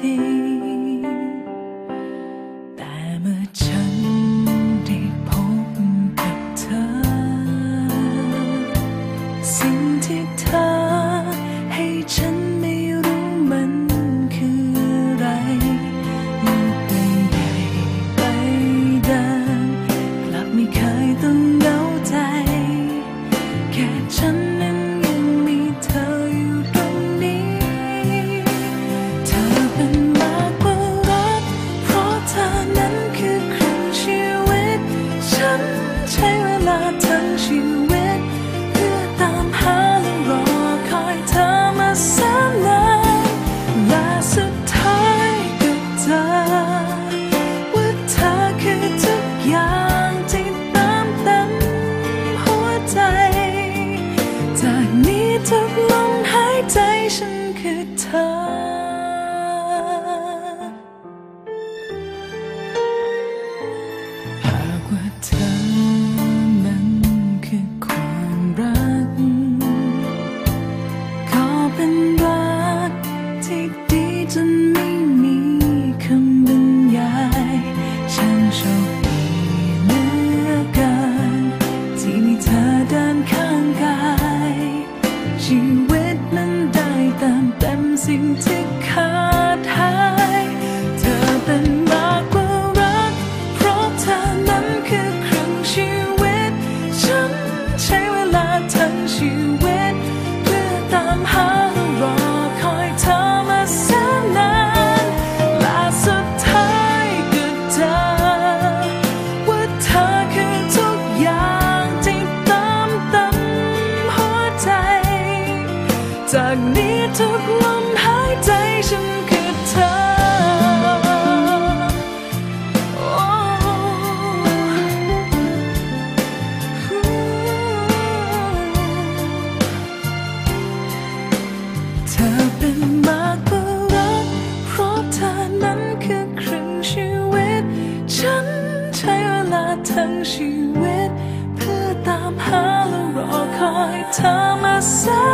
แต่เมื่อฉันได้พบกับเธอ สิ่งที่เธอให้ฉันไม่รู้มันคืออะไรลกไปใหญ่ไปเดินกลับไม่เคยต้องเหงาใจ แค่ฉัน time I say